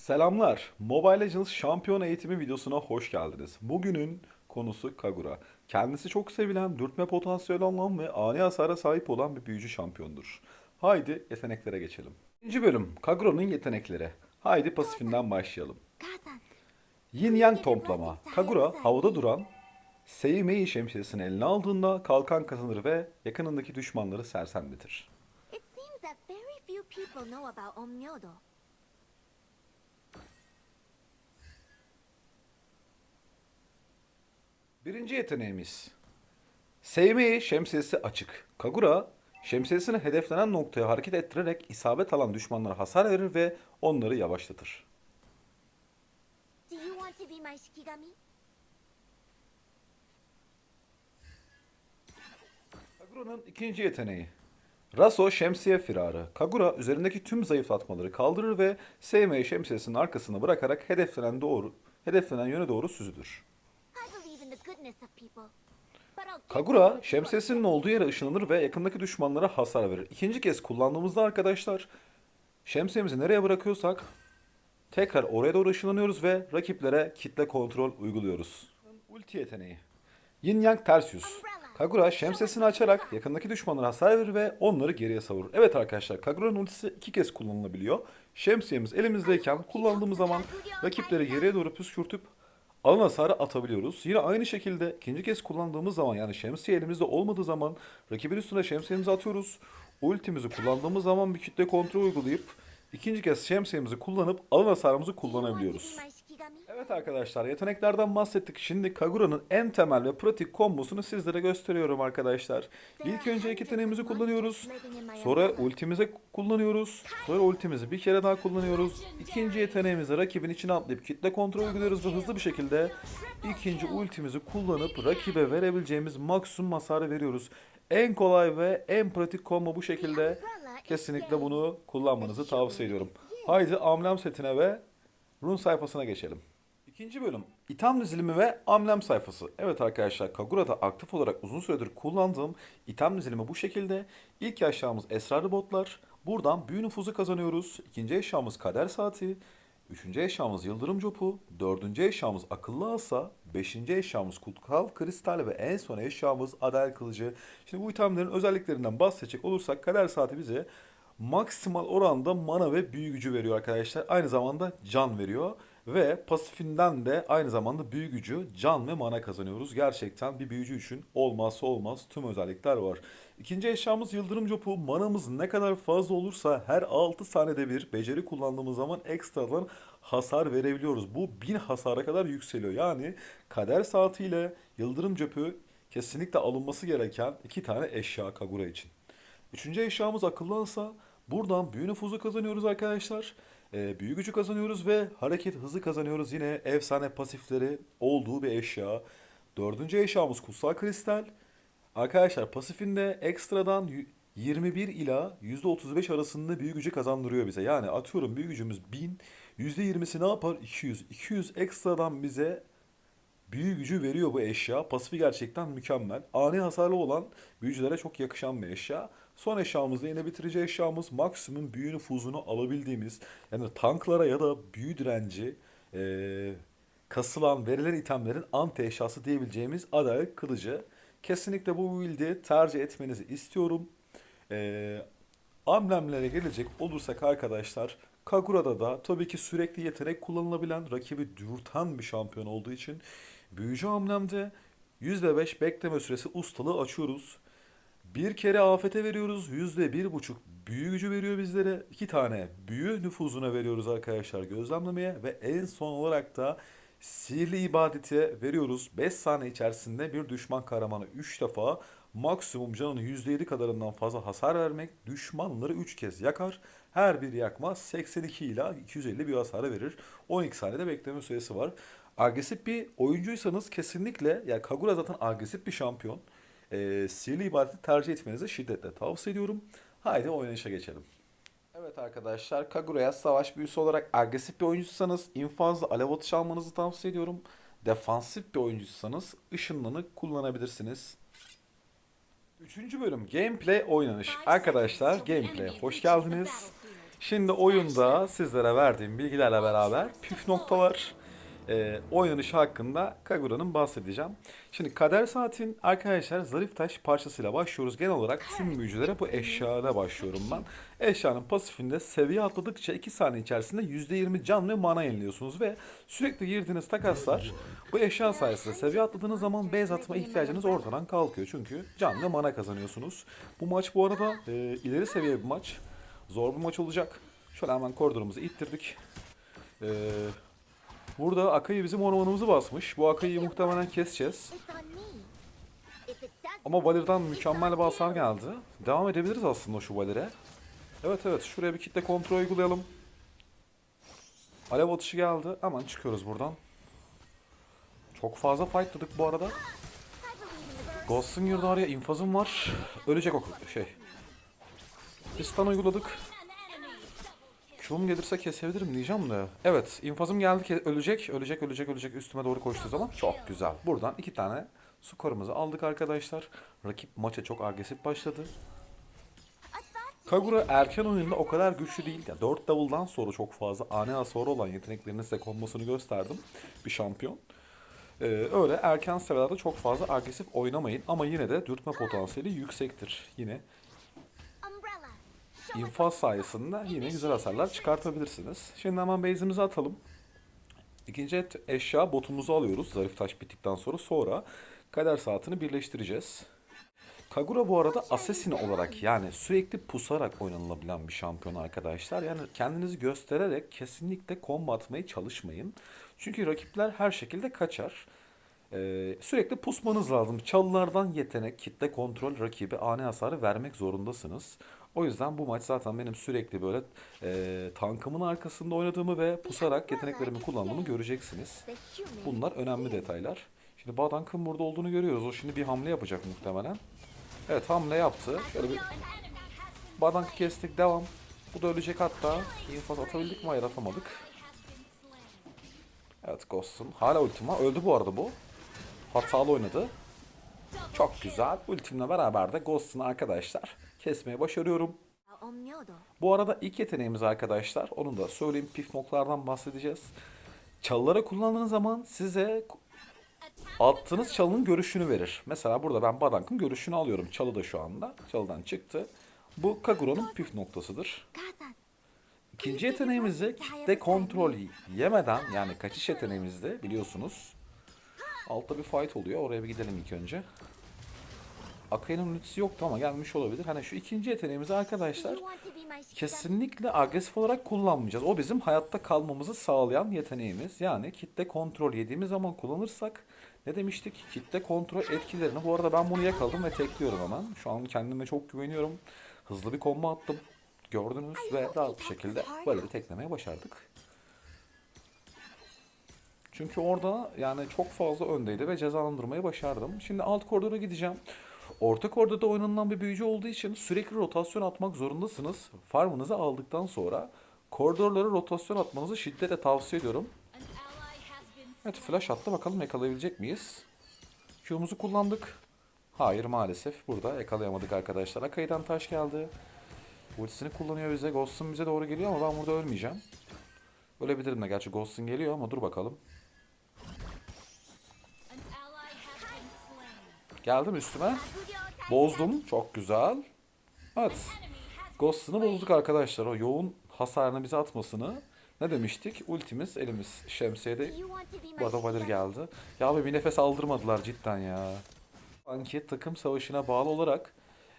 Selamlar. Mobile Legends şampiyon eğitimi videosuna hoş geldiniz. Bugünün konusu Kagura. Kendisi çok sevilen, dürtme potansiyeli olan ve ani hasara sahip olan bir büyücü şampiyondur. Haydi yeteneklere geçelim. 1. bölüm Kagura'nın yetenekleri. Haydi pasifinden başlayalım. Yin Yang Tomplama. Kagura havada duran Seimei şemsiyesini eline aldığında kalkan kazanır ve yakınındaki düşmanları sersemletir. Birinci yeteneğimiz. Seimei şemsiyesi açık. Kagura şemsiyesini hedeflenen noktaya hareket ettirerek isabet alan düşmanlara hasar verir ve onları yavaşlatır. Do you want to be my Shikigami? Kagura'nın ikinci yeteneği. Raso şemsiye firarı. Kagura üzerindeki tüm zayıflatmaları kaldırır ve Seimei şemsiyesinin arkasına bırakarak hedeflenen doğru hedeflenen yöne doğru süzülür. Kagura şemsiyesinin olduğu yere ışınlanır ve yakındaki düşmanlara hasar verir. İkinci kez kullandığımızda arkadaşlar şemsiyemizi nereye bırakıyorsak tekrar oraya doğru ışınlanıyoruz ve rakiplere kitle kontrol uyguluyoruz. Ulti yeteneği. Yin Yang ters yüz. Kagura şemsiyesini açarak yakındaki düşmanlara hasar verir ve onları geriye savurur. Evet arkadaşlar Kagura'nın ultisi iki kez kullanılabiliyor. Şemsiyemiz elimizdeyken kullandığımız zaman rakipleri geriye doğru püskürtüp alan hasarı atabiliyoruz. Yine aynı şekilde ikinci kez kullandığımız zaman yani şemsiye elimizde olmadığı zaman rakibin üstüne şemsiyemizi atıyoruz. Ultimizi kullandığımız zaman bir kütle kontrol uygulayıp ikinci kez şemsiyemizi kullanıp alan hasarımızı kullanabiliyoruz. Evet arkadaşlar yeteneklerden bahsettik. Şimdi Kagura'nın en temel ve pratik kombosunu sizlere gösteriyorum arkadaşlar. İlk önce yeteneğimizi kullanıyoruz. Sonra ultimize kullanıyoruz. Sonra ultimizi bir kere daha kullanıyoruz. İkinci yeteneğimizi rakibin içine atlayıp kitle kontrol uyguluyoruz ve hızlı bir şekilde ikinci ultimizi kullanıp rakibe verebileceğimiz maksimum hasarı veriyoruz. En kolay ve en pratik combo bu şekilde. Kesinlikle bunu kullanmanızı tavsiye ediyorum. Haydi amblem setine ve run sayfasına geçelim. İkinci bölüm İtham dizilimi ve amblem sayfası. Evet arkadaşlar Kagura'da aktif olarak uzun süredir kullandığım item dizilimi bu şekilde. İlk eşyamız esrarlı botlar. Buradan büyü nüfuzu kazanıyoruz. İkinci eşyamız kader saati. Üçüncü eşyamız yıldırım copu. Dördüncü eşyamız akıllı asa. Beşinci eşyamız kutkal kristal ve en son eşyamız adel kılıcı. Şimdi bu itemlerin özelliklerinden bahsedecek olursak kader saati bize maksimal oranda mana ve büyü gücü veriyor arkadaşlar. Aynı zamanda can veriyor. Ve pasifinden de aynı zamanda büyü gücü, can ve mana kazanıyoruz. Gerçekten bir büyücü için olmazsa olmaz tüm özellikler var. İkinci eşyamız yıldırım copu. Manamız ne kadar fazla olursa her 6 saniyede bir beceri kullandığımız zaman ekstradan hasar verebiliyoruz. Bu 1000 hasara kadar yükseliyor. Yani kader saatiyle yıldırım copu kesinlikle alınması gereken iki tane eşya Kagura için. Üçüncü eşyamız akıllı asa. Buradan büyü nüfuzu kazanıyoruz arkadaşlar. Ee, büyü gücü kazanıyoruz ve hareket hızı kazanıyoruz. Yine efsane pasifleri olduğu bir eşya. Dördüncü eşyamız kutsal kristal. Arkadaşlar pasifinde ekstradan y- 21 ila %35 arasında büyü gücü kazandırıyor bize. Yani atıyorum büyü gücümüz 1000, %20'si ne yapar? 200. 200 ekstradan bize büyü gücü veriyor bu eşya. Pasifi gerçekten mükemmel. Ani hasarlı olan büyücülere çok yakışan bir eşya. Son eşyamız da yine bitirici eşyamız. Maksimum büyü nüfuzunu alabildiğimiz yani tanklara ya da büyü direnci eee, kasılan verilen itemlerin anti eşyası diyebileceğimiz adalet kılıcı. Kesinlikle bu build'i tercih etmenizi istiyorum. Eee amblemlere gelecek olursak arkadaşlar Kagura'da da tabii ki sürekli yetenek kullanılabilen rakibi dürten bir şampiyon olduğu için büyücü amblemde %5 bekleme süresi ustalığı açıyoruz. Bir kere afete veriyoruz. Yüzde bir buçuk büyü gücü veriyor bizlere. iki tane büyü nüfuzuna veriyoruz arkadaşlar gözlemlemeye. Ve en son olarak da sihirli ibadete veriyoruz. 5 saniye içerisinde bir düşman kahramanı 3 defa maksimum canının %7 kadarından fazla hasar vermek düşmanları 3 kez yakar. Her bir yakma 82 ila 250 bir hasar verir. 12 saniyede bekleme süresi var. Agresif bir oyuncuysanız kesinlikle yani Kagura zaten agresif bir şampiyon e, sihirli ibadeti tercih etmenizi şiddetle tavsiye ediyorum. Haydi oynayışa geçelim. Evet arkadaşlar Kagura'ya savaş büyüsü olarak agresif bir oyuncuysanız infazlı alev atışı almanızı tavsiye ediyorum. Defansif bir oyuncuysanız ışınlanı kullanabilirsiniz. Üçüncü bölüm gameplay oynanış. Arkadaşlar gameplay hoş geldiniz. Şimdi oyunda sizlere verdiğim bilgilerle beraber püf noktalar, e, oynanışı hakkında Kagura'nın bahsedeceğim. Şimdi kader saatin arkadaşlar zarif taş parçasıyla başlıyoruz. Genel olarak tüm büyücülere bu eşyayla başlıyorum ben. Eşyanın pasifinde seviye atladıkça 2 saniye içerisinde %20 can ve mana yeniliyorsunuz ve sürekli girdiğiniz takaslar bu eşya sayesinde seviye atladığınız zaman base atma ihtiyacınız ortadan kalkıyor. Çünkü can ve mana kazanıyorsunuz. Bu maç bu arada e, ileri seviye bir maç. Zor bir maç olacak. Şöyle hemen koridorumuzu ittirdik. Ee, burada Akai'yi bizim ormanımızı basmış. Bu Akai'yi muhtemelen keseceğiz. Ama Valir'den mükemmel bir hasar geldi. Devam edebiliriz aslında şu Valir'e. Evet evet şuraya bir kitle kontrol uygulayalım. Alev atışı geldi. Hemen çıkıyoruz buradan. Çok fazla fightladık bu arada. Ghost'un girdi araya infazım var. Ölecek o şey. Bir stun uyguladık. Q'um gelirse kesebilirim diyeceğim de. Evet infazım geldi ölecek. Ölecek ölecek ölecek üstüme doğru koştuğu zaman. Çok güzel. Buradan iki tane skorumuzu aldık arkadaşlar. Rakip maça çok agresif başladı. Kagura erken oyunda o kadar güçlü değil. Ya 4 level'dan sonra çok fazla ani hasarı olan yeteneklerinin size konmasını gösterdim. Bir şampiyon. Ee, öyle erken seviyelerde çok fazla agresif oynamayın ama yine de dürtme potansiyeli yüksektir. Yine infaz sayesinde yine güzel hasarlar çıkartabilirsiniz. Şimdi hemen base'imizi atalım. İkinci et, eşya botumuzu alıyoruz zarif taş bittikten sonra. Sonra kader saatini birleştireceğiz. Kagura bu arada asesine olarak yani sürekli pusarak oynanılabilen bir şampiyon arkadaşlar. Yani kendinizi göstererek kesinlikle combo atmaya çalışmayın. Çünkü rakipler her şekilde kaçar. Ee, sürekli pusmanız lazım. Çalılardan yetenek, kitle kontrol rakibi ani hasarı vermek zorundasınız. O yüzden bu maç zaten benim sürekli böyle e, tankımın arkasında oynadığımı ve pusarak yeteneklerimi kullandığımı göreceksiniz. Bunlar önemli detaylar. Şimdi Badank'ın burada olduğunu görüyoruz. O şimdi bir hamle yapacak muhtemelen. Evet hamle yaptı. Şöyle bir Badank'ı kestik devam. Bu da ölecek hatta. İnfaz atabildik mi? Hayır atamadık. Evet Ghost'un. Hala ultim var. Öldü bu arada bu. Hatalı oynadı. Çok güzel. Ultimle beraber de Ghost'un arkadaşlar kesmeye başarıyorum. Bu arada ilk yeteneğimiz arkadaşlar. Onu da söyleyeyim. Pif noktalardan bahsedeceğiz. Çalılara kullandığınız zaman size attığınız çalının görüşünü verir. Mesela burada ben Badank'ın görüşünü alıyorum. Çalı da şu anda. Çalıdan çıktı. Bu Kaguro'nun püf noktasıdır. İkinci yeteneğimizde kitle kontrol yemeden yani kaçış yeteneğimizde biliyorsunuz. Altta bir fight oluyor. Oraya bir gidelim ilk önce. Akai'nin ultisi yoktu ama gelmiş olabilir. Hani şu ikinci yeteneğimizi arkadaşlar kesinlikle agresif olarak kullanmayacağız. O bizim hayatta kalmamızı sağlayan yeteneğimiz. Yani kitle kontrol yediğimiz zaman kullanırsak ne demiştik? Kitle kontrol etkilerini. Bu arada ben bunu yakaladım ve tekliyorum hemen. Şu an kendime çok güveniyorum. Hızlı bir combo attım. Gördünüz ve rahat bir şekilde böyle bir teklemeye başardık. Çünkü orada yani çok fazla öndeydi ve cezalandırmayı başardım. Şimdi alt koridora gideceğim. Orta koridorda oynanılan bir büyücü olduğu için sürekli rotasyon atmak zorundasınız. Farmınızı aldıktan sonra koridorlara rotasyon atmanızı şiddetle tavsiye ediyorum. Evet flash attı bakalım yakalayabilecek miyiz? Q'muzu kullandık. Hayır maalesef burada yakalayamadık arkadaşlar. Akai'den taş geldi. Ultisini kullanıyor bize. Ghost'un bize doğru geliyor ama ben burada ölmeyeceğim. Ölebilirim de gerçi Ghost'un geliyor ama dur bakalım. Geldim üstüme. Bozdum. Çok güzel. Evet. Ghost'unu bozduk arkadaşlar. O yoğun hasarını bize atmasını. Ne demiştik? Ultimiz elimiz şemsiyede. Bu arada Valir geldi. Ya abi bir nefes aldırmadılar cidden ya. Sanki takım savaşına bağlı olarak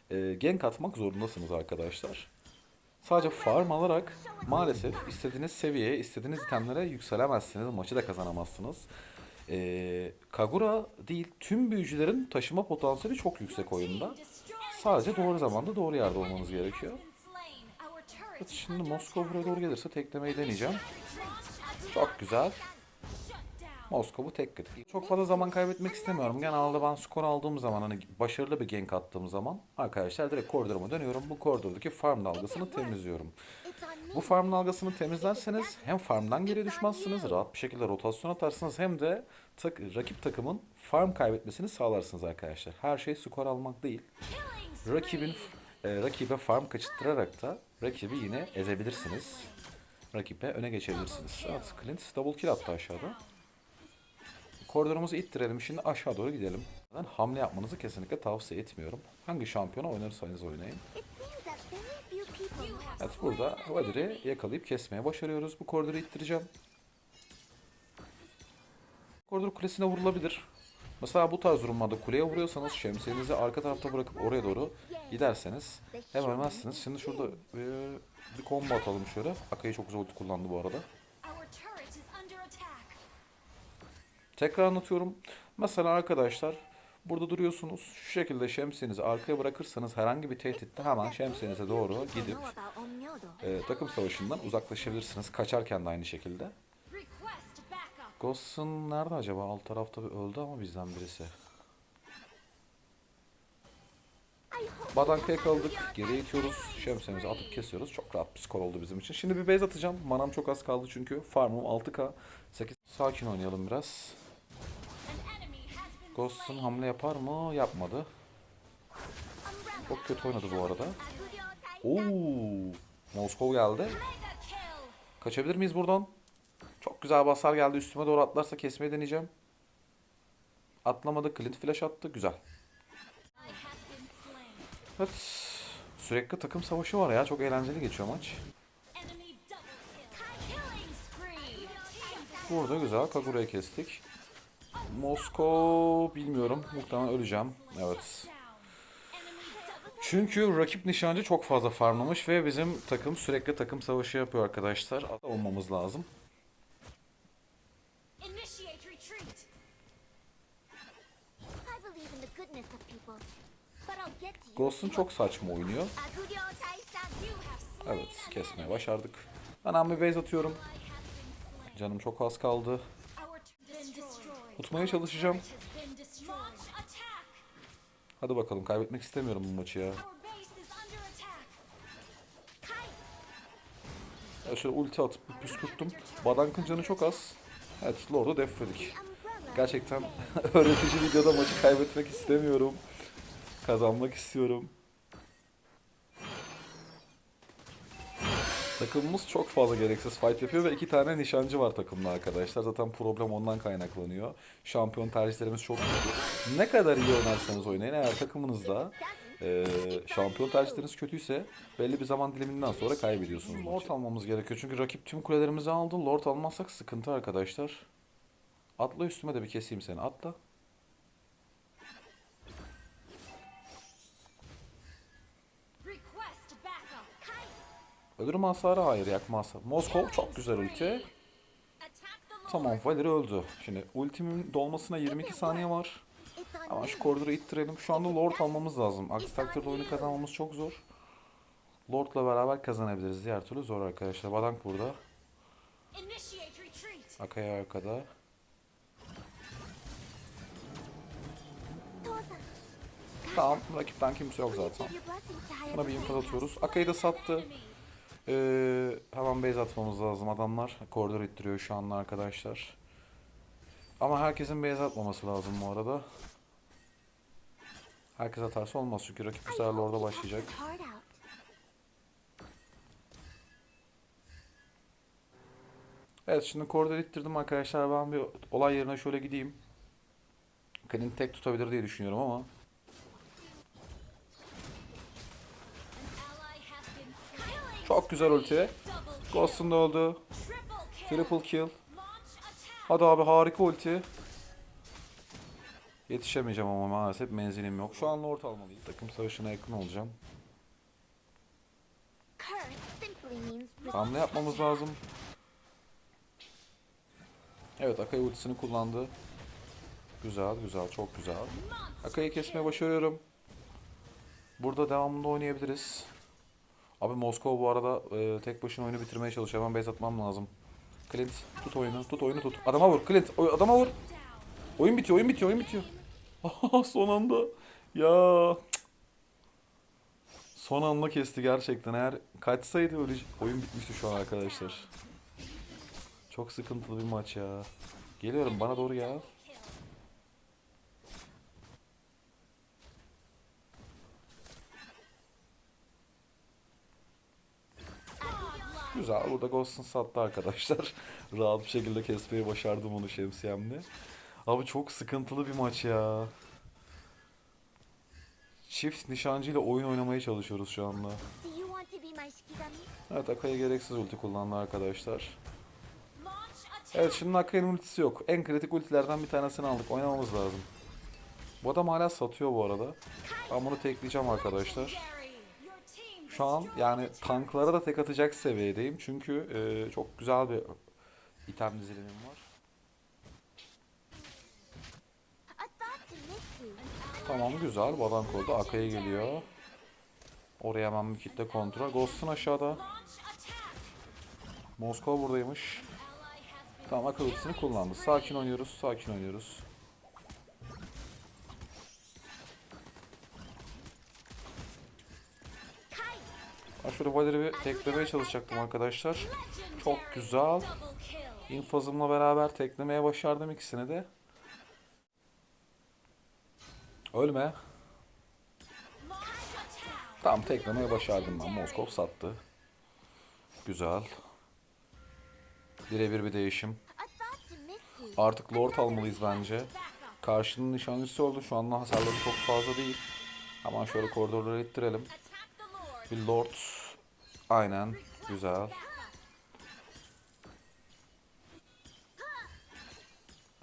e, gank atmak zorundasınız arkadaşlar. Sadece farm alarak maalesef istediğiniz seviyeye, istediğiniz itemlere yükselemezsiniz. Maçı da kazanamazsınız. E, Kagura değil tüm büyücülerin taşıma potansiyeli çok yüksek oyunda. Sadece doğru zamanda doğru yerde olmanız gerekiyor. Evet, şimdi Moskova buraya doğru gelirse teklemeyi deneyeceğim. Çok güzel. Moskova'u tek kırdık. Çok fazla zaman kaybetmek istemiyorum. Genelde ben skor aldığım zaman hani başarılı bir gank attığım zaman arkadaşlar direkt koridoruma dönüyorum. Bu koridordaki farm dalgasını temizliyorum. Bu farm dalgasını temizlerseniz hem farmdan geri düşmezsiniz, rahat bir şekilde rotasyon atarsınız hem de tak, rakip takımın farm kaybetmesini sağlarsınız arkadaşlar. Her şey skor almak değil. Rakibin e, rakibe farm kaçırttırarak da rakibi yine ezebilirsiniz. Rakibe öne geçebilirsiniz. Evet, Clint double kill attı aşağıda. Koridorumuzu ittirelim. Şimdi aşağı doğru gidelim. Ben hamle yapmanızı kesinlikle tavsiye etmiyorum. Hangi şampiyona oynarsanız oynayın. Evet burada Vadir'i yakalayıp kesmeye başarıyoruz. Bu koridoru ittireceğim. Koridor kulesine vurulabilir. Mesela bu tarz durumlarda kuleye vuruyorsanız şemsiyenizi arka tarafta bırakıp oraya doğru giderseniz hem ölmezsiniz. Şimdi şurada e, bir combo atalım şöyle. Akay'ı çok güzel kullandı bu arada. Tekrar anlatıyorum. Mesela arkadaşlar burada duruyorsunuz. Şu şekilde şemsiyenizi arkaya bırakırsanız herhangi bir tehditte hemen şemsiyenize doğru gidip e, takım savaşından uzaklaşabilirsiniz. Kaçarken de aynı şekilde. Ghost'un nerede acaba? Alt tarafta bir öldü ama bizden birisi. Badankaya kaldık. Geriye itiyoruz. Şemsiyemizi atıp kesiyoruz. Çok rahat bir skor oldu bizim için. Şimdi bir base atacağım. Manam çok az kaldı çünkü. Farmım 6k. 8. Sakin oynayalım biraz. Ghost'un hamle yapar mı? Yapmadı. Çok kötü oynadı bu arada. Oo, Moskov geldi. Kaçabilir miyiz buradan? Çok güzel basar geldi. Üstüme doğru atlarsa kesmeyi deneyeceğim. Atlamadı. Clint flash attı. Güzel. Evet. Sürekli takım savaşı var ya. Çok eğlenceli geçiyor maç. Burada güzel. Kagura'yı kestik. Moskov bilmiyorum. Muhtemelen öleceğim. Evet. Çünkü rakip nişancı çok fazla farmlamış ve bizim takım sürekli takım savaşı yapıyor arkadaşlar. Olmamız lazım. Ghost'un çok saçma oynuyor. Evet kesmeye başardık. Ben bir base atıyorum. Canım çok az kaldı. Tutmaya çalışacağım. Hadi bakalım kaybetmek istemiyorum bu maçı ya. Ya şöyle ulti atıp püskürttüm. Badank'ın canı çok az. Evet Lord'u defledik. Gerçekten öğretici videoda maçı kaybetmek istemiyorum. Kazanmak istiyorum. Takımımız çok fazla gereksiz fight yapıyor ve iki tane nişancı var takımda arkadaşlar. Zaten problem ondan kaynaklanıyor. Şampiyon tercihlerimiz çok kötü. Ne kadar iyi oynarsanız oynayın eğer takımınızda e, şampiyon tercihleriniz kötüyse belli bir zaman diliminden sonra kaybediyorsunuz. Lord almamız gerekiyor çünkü rakip tüm kulelerimizi aldı. Lord almazsak sıkıntı arkadaşlar. Atla üstüme de bir keseyim seni. Atla. Ölürüm hasarı hayır yakmaz. Moskov çok güzel ulti. Tamam Valeri öldü. Şimdi ultimin dolmasına 22 saniye var. Ama şu koridoru ittirelim. Şu anda Lord almamız lazım. Aksi takdirde oyunu kazanmamız çok zor. Lord'la beraber kazanabiliriz. Diğer türlü zor arkadaşlar. Badank burada. Akaya arkada. Tamam rakipten kimse yok zaten. Buna bir infaz atıyoruz. Akay'ı da sattı. Ee, hemen base atmamız lazım adamlar. Koridor ittiriyor şu anda arkadaşlar. Ama herkesin base atmaması lazım bu arada. Herkes atarsa olmaz çünkü rakip bu sefer cuts başlayacak. Evet şimdi koridor ittirdim arkadaşlar. Ben bir olay yerine şöyle gideyim. Clint tek tutabilir diye düşünüyorum ama. Çok güzel ulti. Ghost'un da öldü. Triple kill. Hadi abi harika ulti. Yetişemeyeceğim ama maalesef menzilim yok. Şu an Lord almalıyım. Takım savaşına yakın olacağım. Hamle yapmamız lazım. Evet Akai ultisini kullandı. Güzel güzel çok güzel. Akai'yi kesmeye başarıyorum. Burada devamında oynayabiliriz. Abi Moskova bu arada e, tek başına oyunu bitirmeye çalışıyor. Hemen base atmam lazım. Clint tut oyunu tut oyunu tut. Adama vur Clint oy- adama vur. Oyun bitiyor oyun bitiyor oyun bitiyor. Son anda. Ya. Son anda kesti gerçekten. Eğer kaçsaydı öyle oyun bitmişti şu an arkadaşlar. Çok sıkıntılı bir maç ya. Geliyorum bana doğru gel. Güzel. Burada Ghost'un sattı arkadaşlar. Rahat bir şekilde kesmeyi başardım onu şemsiyemle. Abi çok sıkıntılı bir maç ya. Çift nişancıyla oyun oynamaya çalışıyoruz şu anda. Evet Akaya gereksiz ulti kullandı arkadaşlar. Evet şimdi Akaya'nın ultisi yok. En kritik ultilerden bir tanesini aldık. Oynamamız lazım. Bu adam hala satıyor bu arada. Ben bunu tekleyeceğim arkadaşlar. Şu an yani tanklara da tek atacak seviyedeyim. Çünkü e, çok güzel bir item dizilimim var. Tamam güzel. Badanko'da Akaya geliyor. Oraya hemen bir kitle kontrol. Ghost'un aşağıda. Moskova buradaymış. Tamam akıl ultisini kullandı. Sakin oynuyoruz. Sakin oynuyoruz. Ben şöyle Valer'i bir teklemeye çalışacaktım arkadaşlar. Çok güzel. İnfazımla beraber teklemeye başardım ikisini de. Ölme. Tamam teklemeye başardım ben. Moskov sattı. Güzel. Birebir bir değişim. Artık Lord almalıyız bence. Karşının nişancısı oldu. Şu anda hasarları çok fazla değil. Hemen şöyle koridorları ittirelim. Bir Lord. Aynen. Güzel.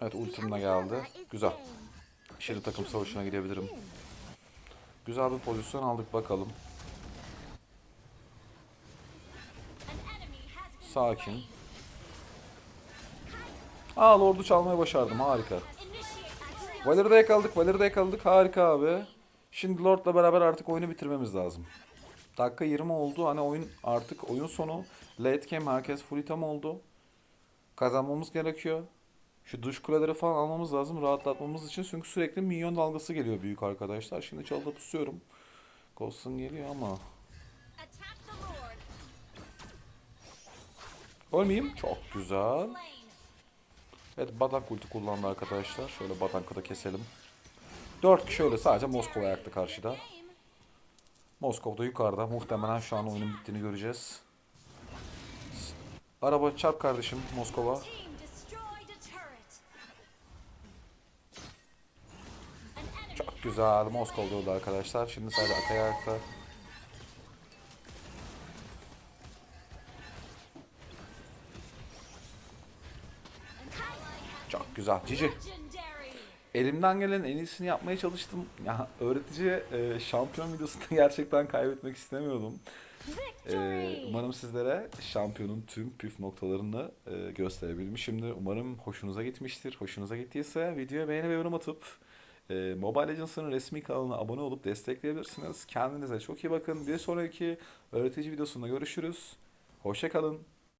Evet ultim geldi. Güzel. Şimdi takım savaşına girebilirim. Güzel bir pozisyon aldık bakalım. Sakin. Aa Lord'u çalmayı başardım. Harika. De yakaladık. Valer'i de yakaladık. Harika abi. Şimdi Lord'la beraber artık oyunu bitirmemiz lazım. Dakika 20 oldu. Hani oyun artık oyun sonu. Late game herkes full item oldu. Kazanmamız gerekiyor. Şu duş kuleleri falan almamız lazım rahatlatmamız için. Çünkü sürekli minyon dalgası geliyor büyük arkadaşlar. Şimdi çalıda pusuyorum. Ghost'un geliyor ama. Ölmeyeyim. Çok güzel. Evet batak ulti kullandı arkadaşlar. Şöyle batankı da keselim. 4 kişi öyle sadece Moskova ayakta karşıda. Game. Moskova da yukarıda. Muhtemelen şu an oyunun bittiğini göreceğiz. Araba çarp kardeşim Moskova. Çok güzel. Moskova oldu arkadaşlar. Şimdi sadece Akay ayakta. Çok güzel. Cici. Elimden gelen en iyisini yapmaya çalıştım. Ya öğretici e, şampiyon videosunda gerçekten kaybetmek istemiyordum. E, umarım sizlere şampiyonun tüm püf noktalarını e, gösterebilmişimdir. Umarım hoşunuza gitmiştir. Hoşunuza gittiyse videoya beğeni ve yorum atıp e, Mobile Legends'ın resmi kanalına abone olup destekleyebilirsiniz. Kendinize çok iyi bakın. Bir sonraki öğretici videosunda görüşürüz. Hoşçakalın.